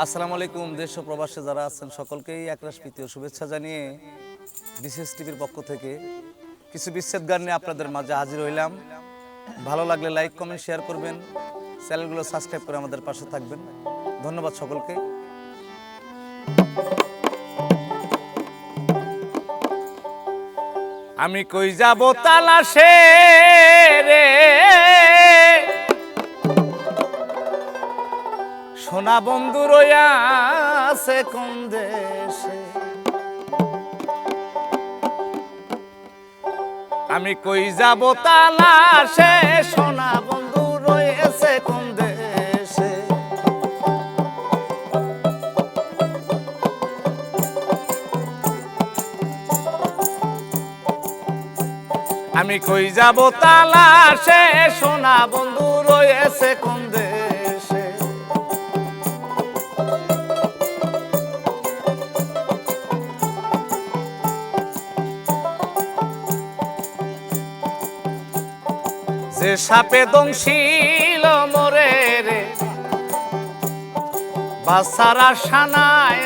আসসালামু আলাইকুম, দেশ প্রবাসে যারা আছেন সকলকেই একরাশ প্রীতীয় শুভেচ্ছা জানিয়ে বিশেষ টিভির পক্ষ থেকে কিছু বিচ্ছেদ গান নিয়ে আপনাদের মাঝে হাজির হইলাম। ভালো লাগলে লাইক, কমেন্ট, শেয়ার করবেন। চ্যানেলগুলো সাবস্ক্রাইব করে আমাদের পাশে থাকবেন। ধন্যবাদ সকলকে। আমি কই যাব তালাশে? সোনা বন্ধু রইয়া আছে কোন দেশে? আমি কই যাব তালাশে? সোনা বন্ধু রয়েছে কোন দেশে? আমি কই যাব তালাশে? সোনা বন্ধু রয়েছে কোন দেশে? যে সাপে দংশিল মরে রে। বাসারা সানায়।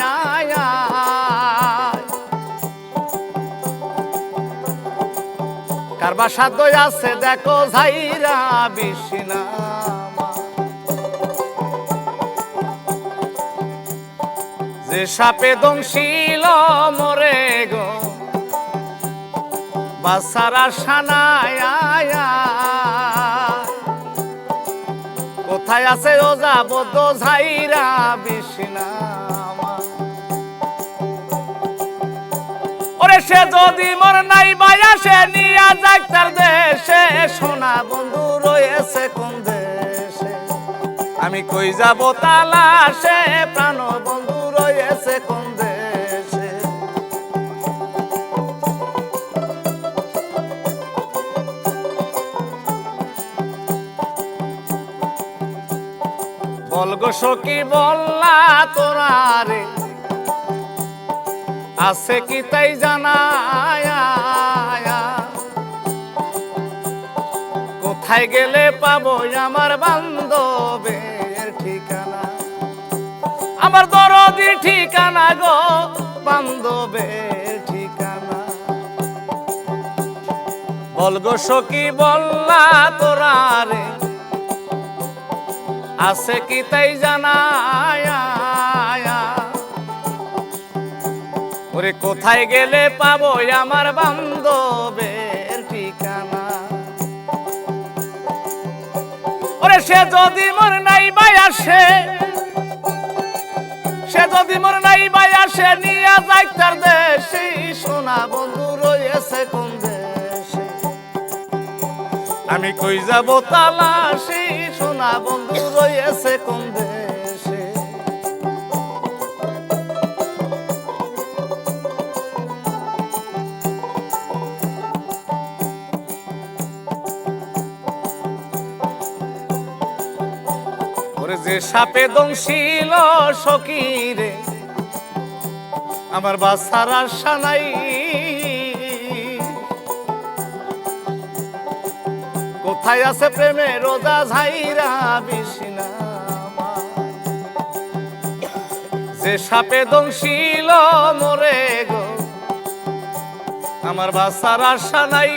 কার বাসা দই আছে দেখো ঝাইরা বিশিনা যে সাপে দংশিল মরে গো। বাসারা সানায় কোথায় আছে ও যাব তো ঝাইরা বিষ্ণা ওরে সে যদি মোর নাই বায়া সে নিয়া যাক তার দেশে। সোনা বন্ধু রয়েছে কোন দেশে? আমি কই যাব তালা সে প্রাণ বলগো সখী বললা তোরা রে। আছে কি তাই জানায় কোথায় গেলে পাবো আমার বান্ধবের ঠিকানা? আমার দরদি ঠিকানা গো, বান্ধবের ঠিকানা। বলগো সখী বললা তোরা রে। আছে কি তাই জানায়? ওরে কোথায় গেলে পাবো আমার বান্ধবের ঠিকানা? ওরে সে যদি মোর নাই বাই আসে, সে যদি মোর নাই বাই আসে, নিয়ে যাই তার দেশে। সোনা বন্ধু রয়েছে কোন দেশে? আমি কই যাব তালাশি? সোনা বন্ধু রয়েছে কোন দেশে? ওরে যে সাপে দংশিল সকিরে আমার বাসার আশা নাই। কোথায় আছে প্রেমে? রোজা ঝাইরা বিশিনা যে সাপে দংশিল মরে গো, আমার বাসার আশা নাই।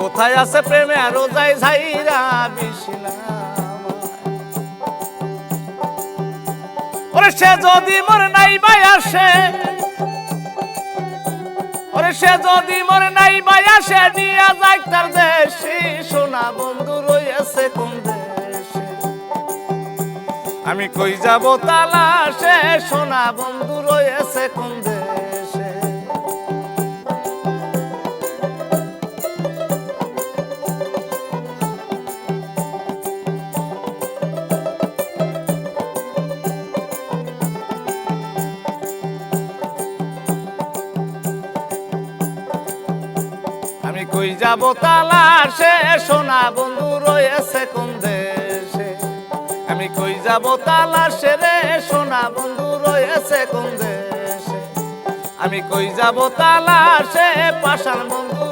কোথায় আছে প্রেমে? রোজাই ঝাইরা বিশিনা ওরে সে যদি মোর নাই বাই আসে ওরে সে যদি মরে নাই মায়া, সে নিয়ে যাই তার দেশে। সোনা বন্ধু রয়েছে কোন দেশে? আমি কই যাব তালা সে সোনা বন্ধু রয়েছে কোন দেশে যাব সে সোনা বন্ধু রয়েছে কোন দেশে? আমি কই যাব তালাশে রে সোনা বন্ধু রয়েছে কোন দেশে? আমি কই যাব সে পাশাল বন্ধু